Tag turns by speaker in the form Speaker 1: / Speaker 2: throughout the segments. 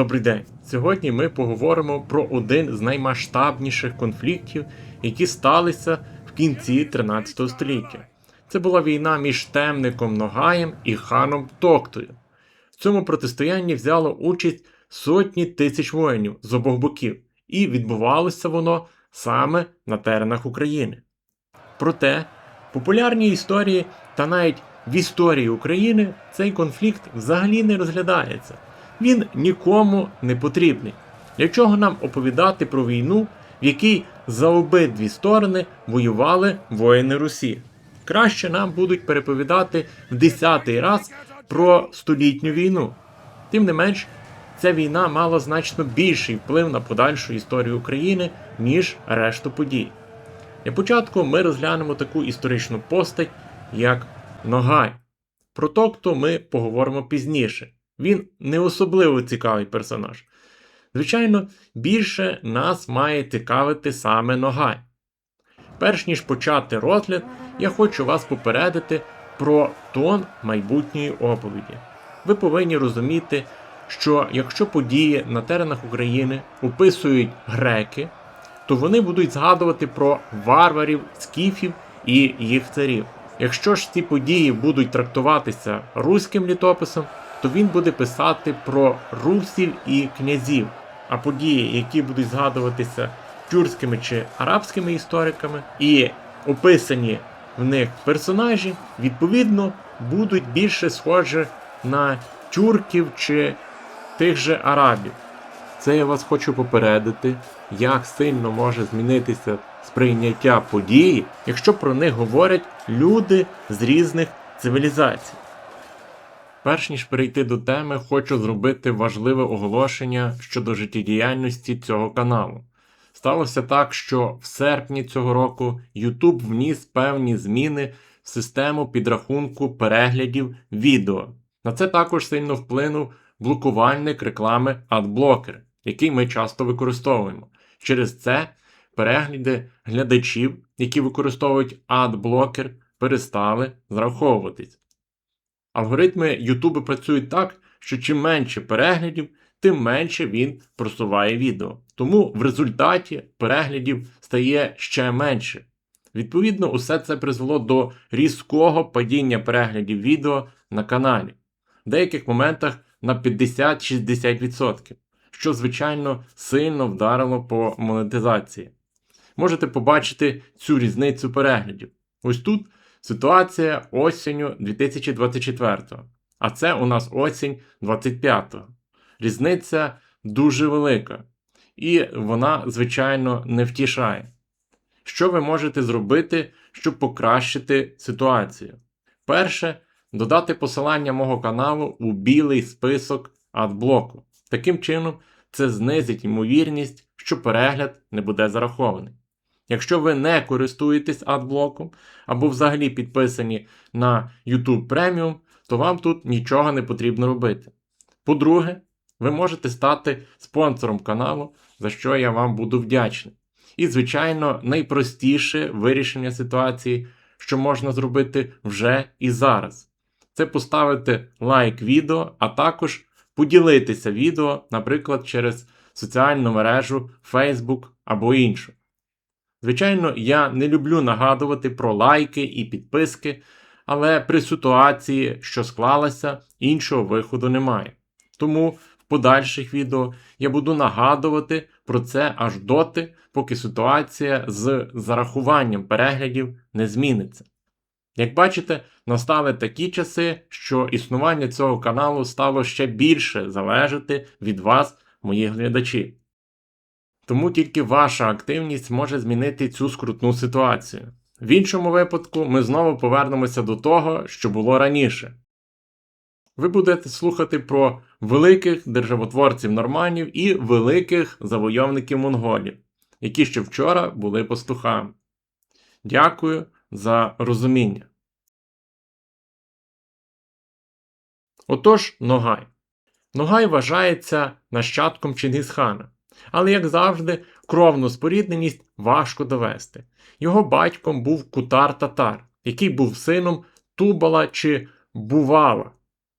Speaker 1: Добрий день! Сьогодні ми поговоримо про один з наймасштабніших конфліктів, які сталися в кінці 13 століття. Це була війна між темником Ногаєм і ханом Токтою. В цьому протистоянні взяло участь сотні тисяч воїнів з обох боків, і відбувалося воно саме на теренах України. Проте, в популярній історії та навіть в історії України цей конфлікт взагалі не розглядається. Він нікому не потрібний. Для чого нам оповідати про війну, в якій за обидві сторони воювали воїни Русі? Краще нам будуть переповідати в десятий раз про столітню війну. Тим не менш, ця війна мала значно більший вплив на подальшу історію України, ніж решту подій. Для початку ми розглянемо таку історичну постать, як Ногай. Про Токту ми поговоримо пізніше. Він не особливо цікавий персонаж. Звичайно, більше нас має цікавити саме Ногай. Перш ніж почати розгляд, я хочу вас попередити про тон майбутньої оповіді. Ви повинні розуміти, що якщо події на теренах України описують греки, то вони будуть згадувати про варварів, скіфів і їх царів. Якщо ж ці події будуть трактуватися руським літописом, то він буде писати про русів і князів. А події, які будуть згадуватися тюркськими чи арабськими істориками, і описані в них персонажі, відповідно, будуть більше схожі на тюрків чи тих же арабів. Це я вас хочу попередити, як сильно може змінитися сприйняття події, якщо про них говорять люди з різних цивілізацій. Перш ніж перейти до теми, хочу зробити важливе оголошення щодо життєдіяльності цього каналу. Сталося так, що в серпні цього року YouTube вніс певні зміни в систему підрахунку переглядів відео. На це також сильно вплинув блокувальник реклами AdBlocker, який ми часто використовуємо. Через це перегляди глядачів, які використовують AdBlocker, перестали зраховуватись. Алгоритми YouTube працюють так, що чим менше переглядів, тим менше він просуває відео. Тому в результаті переглядів стає ще менше. Відповідно, усе це призвело до різкого падіння переглядів відео на каналі, в деяких моментах на 50-60%, що, звичайно, сильно вдарило по монетизації. Можете побачити цю різницю переглядів. Ось тут ситуація осінню 2024, а це у нас осінь 25. Різниця дуже велика. І вона, звичайно, не втішає. Що ви можете зробити, щоб покращити ситуацію? Перше, додати посилання мого каналу у білий список адблоку. Таким чином, це знизить ймовірність, що перегляд не буде зарахований. Якщо ви не користуєтесь адблоком або взагалі підписані на YouTube Premium, то вам тут нічого не потрібно робити. По-друге, ви можете стати спонсором каналу, за що я вам буду вдячний. І, звичайно, найпростіше вирішення ситуації, що можна зробити вже і зараз. Це поставити лайк відео, а також поділитися відео, наприклад, через соціальну мережу Facebook або іншу. Звичайно, я не люблю нагадувати про лайки і підписки, але при ситуації, що склалася, іншого виходу немає. Тому в подальших відео я буду нагадувати про це аж доти, поки ситуація з зарахуванням переглядів не зміниться. Як бачите, настали такі часи, що існування цього каналу стало ще більше залежати від вас, моїх глядачів. Тому тільки ваша активність може змінити цю скрутну ситуацію. В іншому випадку ми знову повернемося до того, що було раніше. Ви будете слухати про великих державотворців норманів і великих завойовників монголів, які ще вчора були пастухами. Дякую за розуміння. Отож, Ногай. Ногай вважається нащадком Чингісхана. Але, як завжди, кровну спорідненість важко довести. Його батьком був Кутар Татар, який був сином Тубала чи Бувала,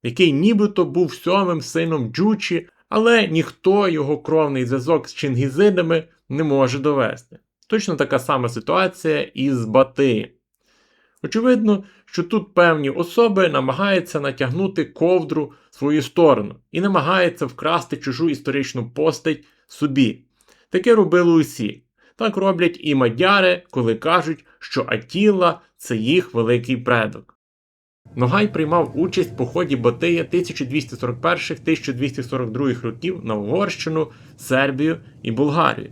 Speaker 1: який нібито був сьомим сином Джучі, Але ніхто його кровний зв'язок з чингізидами не може довести. Точно така сама ситуація і з Батиєм. Очевидно, що тут певні особи намагаються натягнути ковдру в свою сторону і намагаються вкрасти чужу історичну постать собі. Таке робили усі. Так роблять і мадяри, коли кажуть, що Атіла це їх великий предок. Ногай приймав участь в поході Батия 1241-1242 років на Угорщину, Сербію і Болгарію.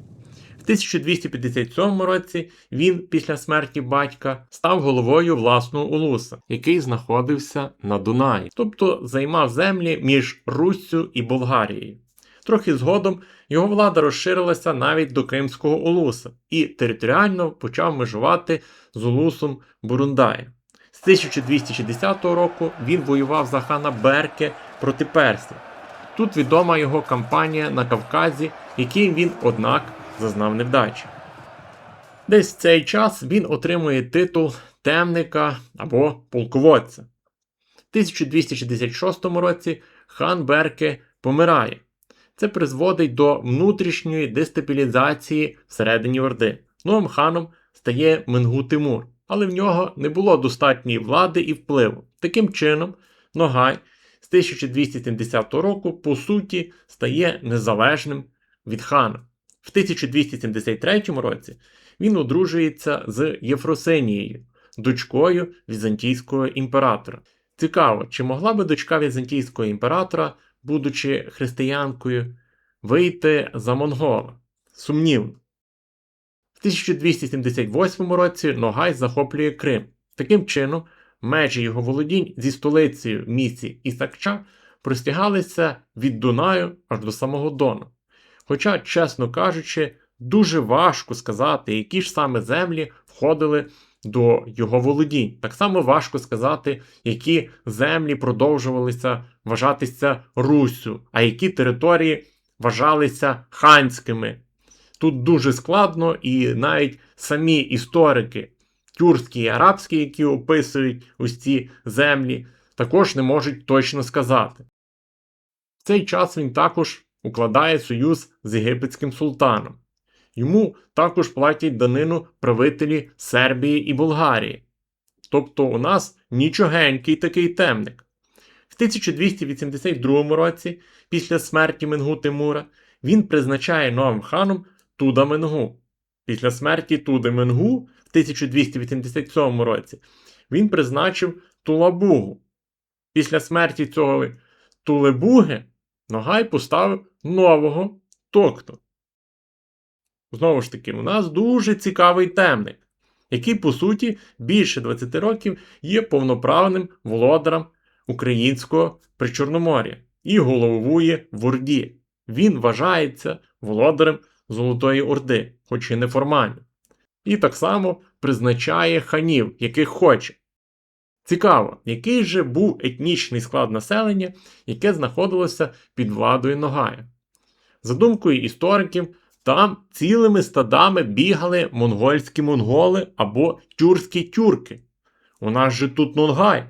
Speaker 1: В 1257 році він після смерті батька став головою власного улуса, який знаходився на Дунаї, тобто займав землі між Руссю і Болгарією. Трохи згодом його влада розширилася навіть до Кримського улуса і територіально почав межувати з улусом Бурундая. З 1260 року він воював за хана Берке проти персів. Тут відома його кампанія на Кавказі, якій він, однак, зазнав невдачі. Десь в цей час він отримує титул темника або полководця. В 1266 році хан Берке помирає. Це призводить до внутрішньої дестабілізації всередині Орди. Новим ханом стає Менгу Тимур, але в нього не було достатньої влади і впливу. Таким чином, Ногай з 1270 року, по суті, стає незалежним від хана. В 1273 році він одружується з Єфросинією, дочкою візантійського імператора. Цікаво, чи могла би дочка візантійського імператора, будучи християнкою, вийти за монгола? Сумнівно. В 1278 році Ногай захоплює Крим. Таким чином, межі його володінь зі столицею в місті Ісакча простягалися від Дунаю аж до самого Дону. Хоча, чесно кажучи, дуже важко сказати, які ж саме землі входили до його володінь. Так само важко сказати, які землі продовжувалися вважатися Руссю, а які території вважалися ханськими. Тут дуже складно, і навіть самі історики, тюркські і арабські, які описують ось ці землі, також не можуть точно сказати. В цей час він також укладає союз з єгипетським султаном. Йому також платять данину правителі Сербії і Болгарії. Тобто у нас нічогенький такий темник. В 1282 році, після смерті Менгу Тимура, він призначає новим ханом Туда Менгу. Після смерті Туди Менгу в 1287 році він призначив Тулабугу. Після смерті цього Тулебуги Ногай поставив нового Токту. Знову ж таки, у нас дуже цікавий темник, який, по суті, більше 20 років є повноправним володарем українського причорномор'я і головує в Орді. Він вважається володарем Золотої Орди, хоч і неформально. І так само призначає ханів, яких хоче. Цікаво, який же був етнічний склад населення, яке знаходилося під владою Ногая. За думкою істориків, там цілими стадами бігали монгольські монголи або тюркські тюрки. У нас же тут Нонгай,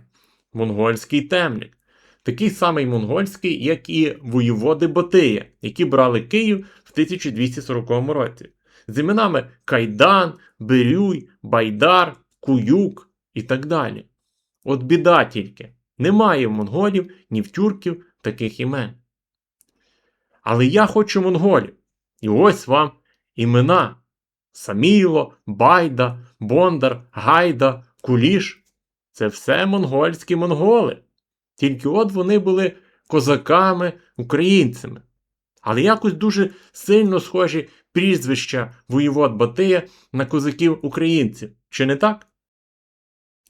Speaker 1: монгольський темник. Такий самий монгольський, як і воєводи Батия, які брали Київ в 1240 році. З іменами Кайдан, Бирюй, Байдар, Куюк і так далі. От біда тільки, немає в монголів ні в тюрків таких імен. Але я хочу монголів. І ось вам імена: Саміло, Байда, Бондар, Гайда, Куліш. Це все монгольські монголи. Тільки от вони були козаками, українцями. Але якось дуже сильно схожі прізвища воєвод Батия на козаків українців. Чи не так?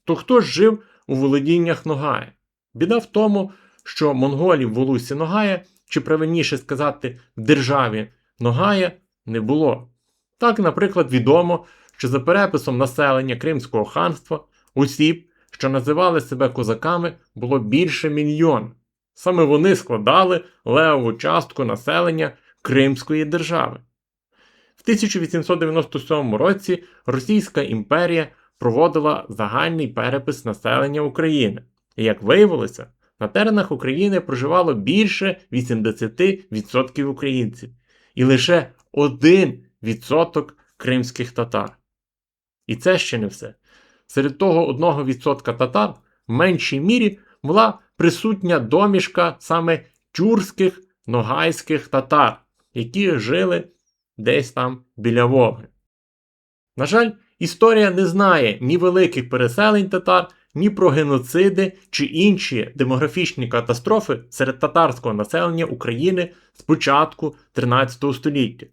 Speaker 1: То хто ж жив у володіннях Ногая? Біда в тому, що монголів в Волусі Ногая, чи правильніше сказати, в державі Ногая не було. Так, наприклад, відомо, що за переписом населення Кримського ханства осіб, що називали себе козаками, було більше мільйона. Саме вони складали левову частку населення Кримської держави. В 1897 році Російська імперія проводила загальний перепис населення України. І як виявилося, на теренах України проживало більше 80% українців і лише 1% кримських татар. І це ще не все. Серед того 1% татар в меншій мірі була присутня домішка саме тюркських ногайських татар, які жили десь там біля Волги. На жаль, історія не знає ні великих переселень татар, ні про геноциди чи інші демографічні катастрофи серед татарського населення України з початку 13 століття.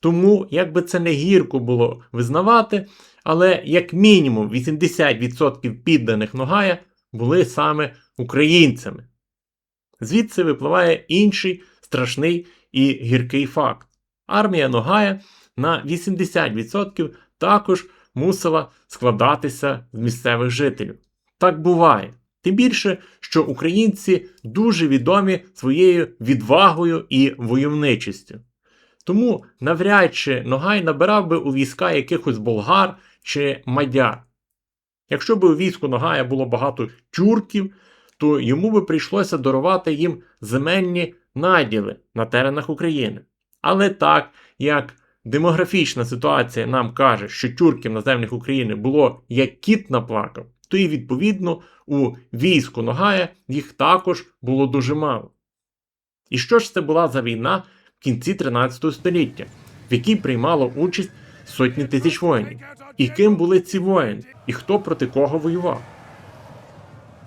Speaker 1: Тому, як би це не гірко було визнавати, але як мінімум 80% підданих Ногая були саме українцями. Звідси випливає інший страшний і гіркий факт. Армія Ногая на 80% також мусила складатися з місцевих жителів. Так буває. Тим більше, що українці дуже відомі своєю відвагою і войовничістю. Тому навряд чи Ногай набирав би у війська якихось болгар чи мадяр. Якщо б у війську Ногая було багато тюрків, то йому би прийшлося дарувати їм земельні наділи на теренах України. Але так як демографічна ситуація нам каже, що тюрків на землях України було як кіт наплакав, то і відповідно у війську Ногая їх також було дуже мало. І що ж це була за війна в кінці 13 століття, в якій приймало участь сотні тисяч воїнів? І ким були ці воїни, і хто проти кого воював?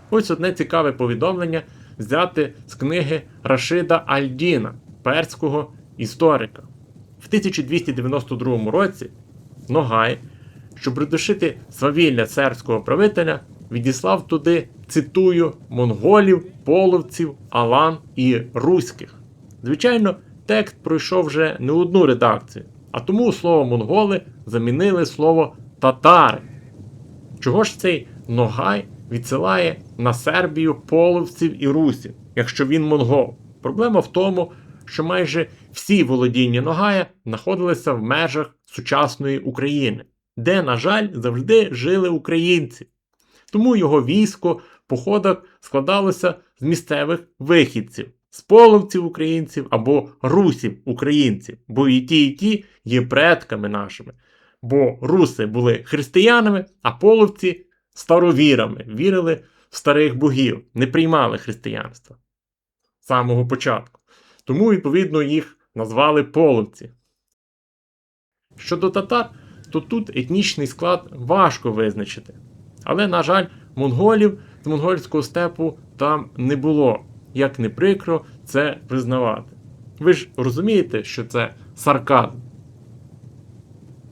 Speaker 1: Ось одне цікаве повідомлення взяти з книги Рашида Альдіна, перського історика. В 1292 році Ногай, щоб придушити свавілля царського правителя, відіслав туди, цитую, монголів, половців, алан і руських. Звичайно, текст пройшов вже не одну редакцію, а тому слово монголи замінили слово татари. Чого ж цей Ногай відсилає на Сербію половців і русів, якщо він монгол? Проблема в тому, що майже всі володіння Ногая знаходилися в межах сучасної України, де, на жаль, завжди жили українці. Тому його військо в походах складалося з місцевих вихідців, з половців українців або русів українців, бо і ті, і ті є предками нашими. Бо руси були християнами, а половці старовірами, вірили в старих богів, не приймали християнства з самого початку. Тому, відповідно, їх назвали половці. Щодо татар, то тут етнічний склад важко визначити. Але, на жаль, монголів з монгольського степу там не було, як не прикро це визнавати. Ви ж розумієте, що це сарказм.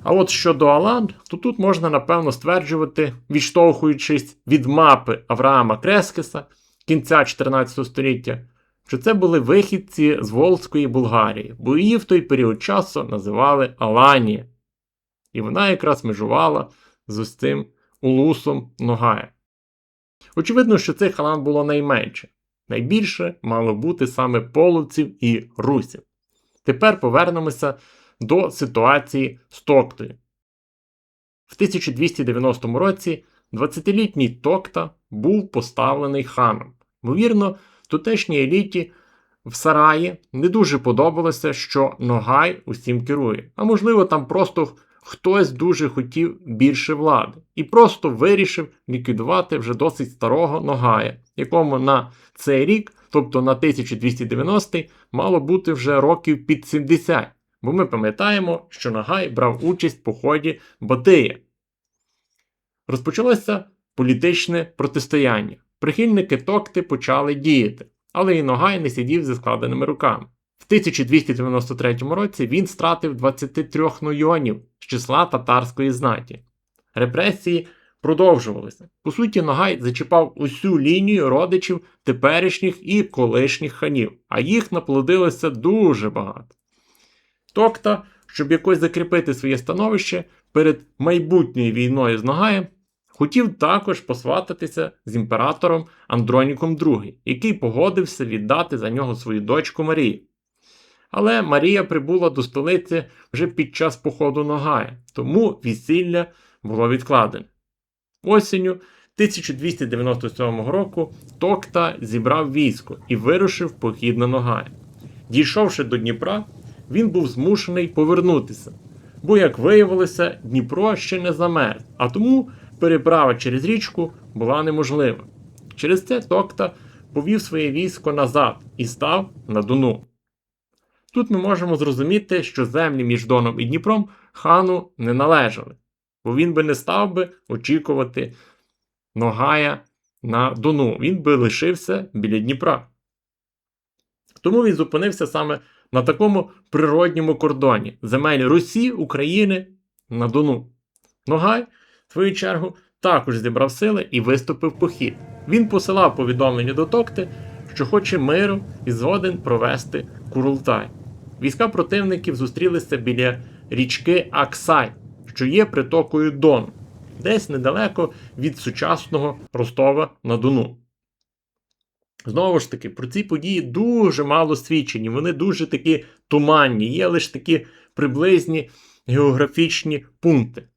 Speaker 1: А от щодо Алан, то тут можна напевно стверджувати, відштовхуючись від мапи Авраама Крескеса кінця 14 століття, що це були вихідці з Волзької Болгарії, бо її в той період часу називали Аланія. І вона якраз межувала з ось цим улусом Ногая. Очевидно, що цих алан було найменше. Найбільше мало бути саме половців і русів. Тепер повернемося до ситуації з Токтою. В 1290 році 20-літній Токта був поставлений ханом. Ймовірно, тутешній еліті в Сараї не дуже подобалося, що Ногай усім керує. А можливо, там просто хтось дуже хотів більше влади і просто вирішив ліквідувати вже досить старого Ногая, якому на цей рік, тобто на 1290 мало бути вже років під 70. Бо ми пам'ятаємо, що Нагай брав участь в поході Батия. Розпочалося політичне протистояння. Прихильники Токти почали діяти, але і Ногай не сидів зі складеними руками. В 1293 році він стратив 23 нойонів з числа татарської знаті. Репресії продовжувалися. По суті, Ногай зачіпав усю лінію родичів теперішніх і колишніх ханів, а їх наплодилося дуже багато. Токта, щоб якось закріпити своє становище перед майбутньою війною з Нагаєм, хотів також посвататися з імператором Андроніком II, який погодився віддати за нього свою дочку Марію. Але Марія прибула до столиці вже під час походу Ногая, тому весілля було відкладене. Осінню 1297 року Токта зібрав військо і вирушив похід на Ногай. Дійшовши до Дніпра, він був змушений повернутися, бо, як виявилося, Дніпро ще не замерз, а тому переправа через річку була неможлива. Через це Токта повів своє військо назад і став на Дону. Тут ми можемо зрозуміти, що землі між Доном і Дніпром хану не належали, бо він би не став би очікувати Ногая на Дону, він би лишився біля Дніпра. Тому він зупинився саме на такому природньому кордоні земель Русі, України на Дону. Ногай, свою чергу, також зібрав сили і виступив похід. Він посилав повідомлення до Токти, що хоче миру і згоден провести Курултай. Війська противників зустрілися біля річки Аксай, що є притокою Дону, десь недалеко від сучасного Ростова на Дону. Знову ж таки, про ці події дуже мало свідчені, вони дуже такі туманні, є лише такі приблизні географічні пункти.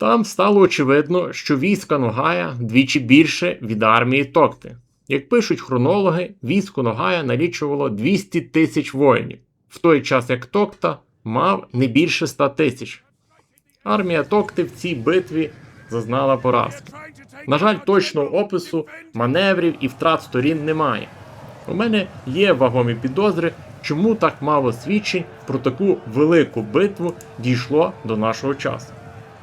Speaker 1: Там стало очевидно, що війська Ногая вдвічі більше від армії Токти. Як пишуть хронологи, військо Ногая налічувало 200 тисяч воїнів, в той час як Токта мав не більше 100 тисяч. Армія Токти в цій битві зазнала поразки. На жаль, точного опису маневрів і втрат сторін немає. У мене є вагомі підозри, чому так мало свідчень про таку велику битву дійшло до нашого часу.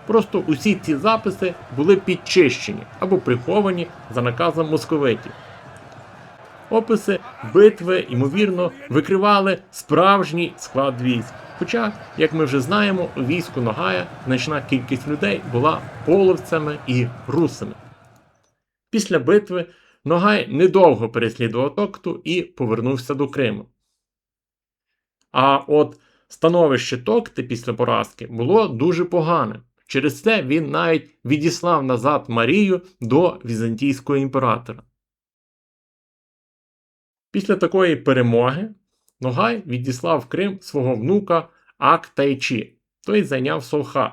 Speaker 1: Просто усі ці записи були підчищені або приховані за наказом московитів. Описи битви, ймовірно, викривали справжній склад військ. Хоча, як ми вже знаємо, у війську Ногая значна кількість людей була половцями і русами. Після битви Ногай недовго переслідував Токту і повернувся до Криму. А от становище Токти після поразки було дуже погане. Через це він навіть відіслав назад Марію до візантійського імператора. Після такої перемоги Ногай відіслав в Крим свого внука Актайчі, той зайняв Солхат.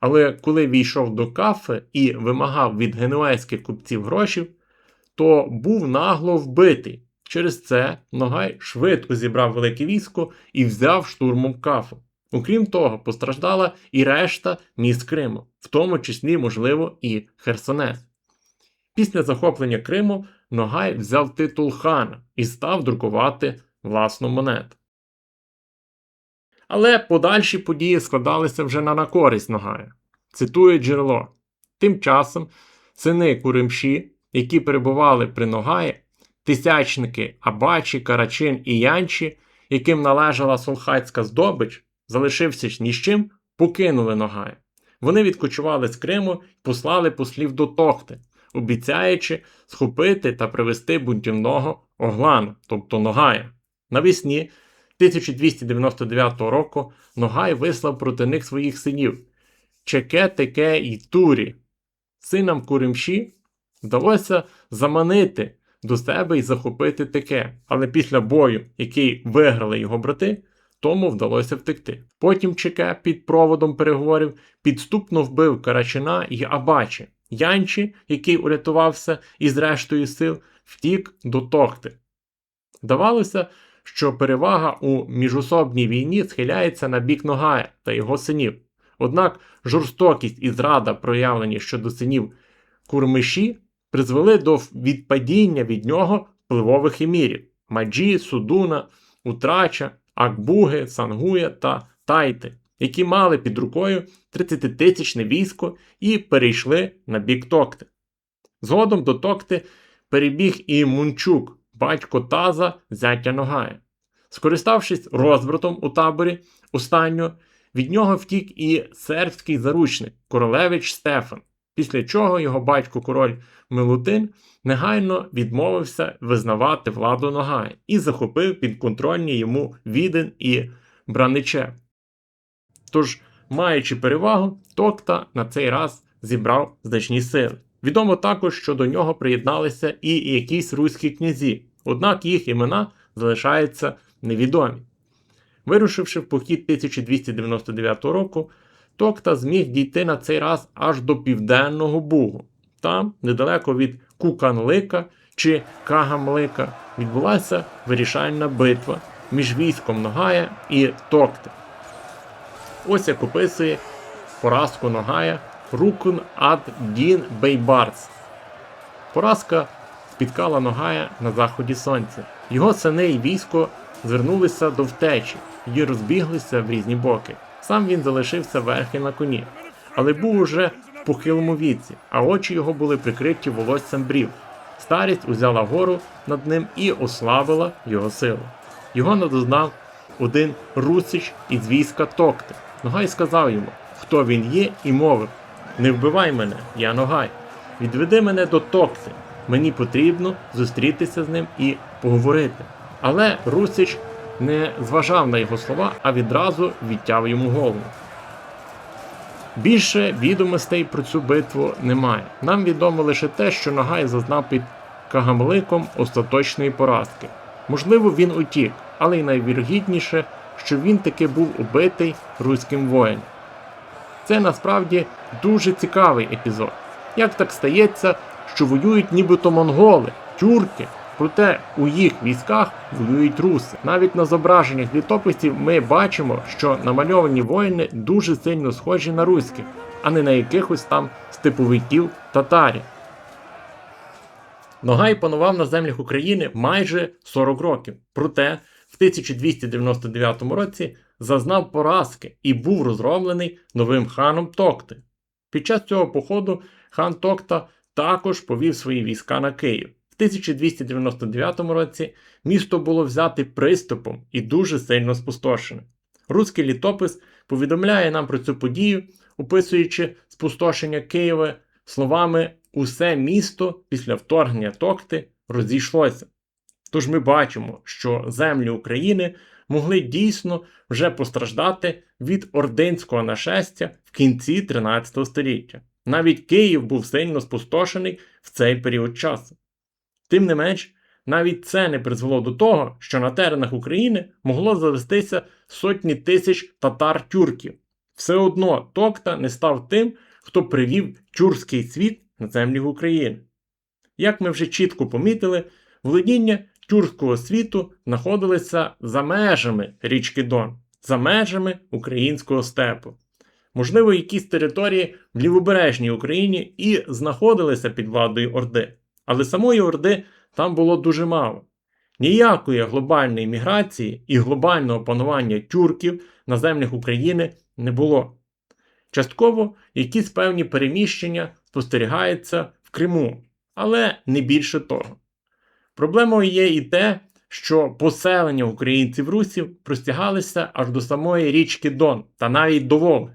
Speaker 1: Але коли війшов до кафи і вимагав від генуезьких купців грошів, то був нагло вбитий. Через це Ногай швидко зібрав велике військо і взяв штурмом кафу. Окрім того, постраждала і решта міст Криму, в тому числі, можливо, і Херсонес. Після захоплення Криму Ногай взяв титул хана і став друкувати власну монету. Але подальші події складалися вже на користь Ногая. Цитує джерело. Тим часом сини Куримші, які перебували при Ногаї, тисячники Абачі, Карачин і Янчі, яким належала солхатська здобич, залишившись ні з чим, покинули Ногая. Вони відкочували з Криму і послали послів до Тохти, обіцяючи схопити та привести бунтівного Оглана, тобто Ногая. Навесні 1299 року Ногай вислав проти них своїх синів Чеке, Теке і Турі. Синам Куримші вдалося заманити до себе і захопити Теке, але після бою, який виграли його брати, тому вдалося втекти. Потім Чеке під проводом переговорів підступно вбив Карачина і Абачі. Янчі, який урятувався із рештою сил, втік до Тохти. Здавалося, що перевага у міжособній війні схиляється на бік Ногая та його синів. Однак жорстокість і зрада, проявлені щодо синів Курмиші, призвели до відпадіння від нього впливових емірів Маджі, Судуна, Утрача, Акбуги, Сангуя та Тайти, які мали під рукою 30-тисячне військо і перейшли на бік Токти. Згодом до Токти перебіг і Мунчук, батько Таза зятя Ногая. Скориставшись розбратом у таборі останнього, від нього втік і сербський заручник королевич Стефан, після чого його батько король Милутин негайно відмовився визнавати владу Ногая і захопив підконтрольні йому Віден і Браничев. Тож, маючи перевагу, Токта на цей раз зібрав значні сили. Відомо також, що до нього приєдналися і якісь руські князі, однак їх імена залишаються невідомі. Вирушивши в похід 1299 року, Токта зміг дійти на цей раз аж до Південного Бугу. Там, недалеко від Куканлика чи Кагамлика, відбулася вирішальна битва між військом Ногая і Токти. Ось як описує поразку Ногая Рукун ад Дін Бейбарс. Поразка спіткала Ногая на заході сонця. Його сини і військо звернулися до втечі і розбіглися в різні боки. Сам він залишився верхи на коні, але був уже в похилому віці, а очі його були прикриті волоссям брів. Старість узяла гору над ним і ослабила його силу. Його надознав один русич із війська Токти. Ногай сказав йому, хто він є, і мовив: Не вбивай мене, я Ногай. Відведи мене до Токти. Мені потрібно зустрітися з ним і поговорити. Але Русич не зважав на його слова, а відразу відтяв йому голову. Більше відомостей про цю битву немає. Нам відомо лише те, що Нагай зазнав під Кагамликом остаточної поразки. Можливо, він утік, але й найвірогідніше, що він таки був убитий руським воїном. Це насправді дуже цікавий епізод. Як так стається, що воюють нібито монголи, тюрки, проте у їх військах воюють руси. Навіть на зображеннях літописів ми бачимо, що намальовані воїни дуже сильно схожі на руських, а не на якихось там степовиків татарів. Ногай панував на землях України майже 40 років. Проте в 1299 році зазнав поразки і був розроблений новим ханом Токти. Під час цього походу хан Токта також повів свої війська на Київ. В 1299 році місто було взяте приступом і дуже сильно спустошене. Руський літопис повідомляє нам про цю подію, описуючи спустошення Києва словами усе місто після вторгнення Токти розійшлося. Тож ми бачимо, що землі України могли дійсно вже постраждати від ординського нашестя в кінці 13 століття. Навіть Київ був сильно спустошений в цей період часу. Тим не менш, навіть це не призвело до того, що на теренах України могло завестися сотні тисяч татар-тюрків. Все одно Токта не став тим, хто привів тюркський світ на землі України. Як ми вже чітко помітили, володіння тюркського світу знаходилися за межами річки Дон, за межами українського степу. Можливо, якісь території в лівобережній Україні і знаходилися під владою Орди, але самої Орди там було дуже мало. Ніякої глобальної міграції і глобального панування тюрків на землях України не було. Частково якісь певні переміщення спостерігаються в Криму, але не більше того. Проблемою є і те, що поселення українців русів простягалися аж до самої річки Дон та навіть до Волги.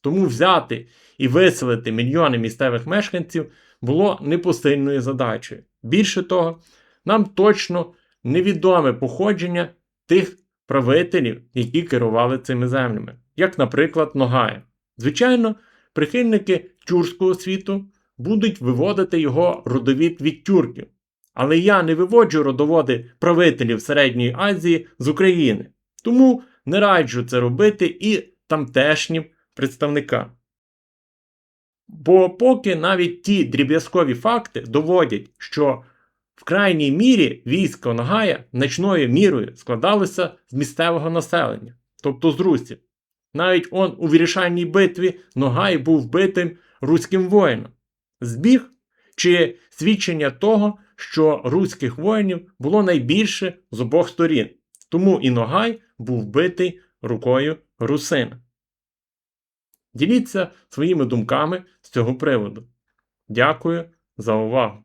Speaker 1: Тому взяти і виселити мільйони місцевих мешканців було непосильною задачею. Більше того, нам точно невідоме походження тих правителів, які керували цими землями, як, наприклад, Ногая. Звичайно, прихильники тюркського світу будуть виводити його родовід від тюрків. Але я не виводжу родоводи правителів Середньої Азії з України, тому не раджу це робити і тамтешнім представникам. Бо поки навіть ті дріб'язкові факти доводять, що в крайній мірі військо Нагая значною мірою складалося з місцевого населення, тобто з русів. Навіть он у вирішальній битві Ногай був вбитим руським воїном. Збіг чи свідчення того, що руських воїнів було найбільше з обох сторін, тому і Ногай був вбитий рукою русина. Діліться своїми думками з цього приводу. Дякую за увагу!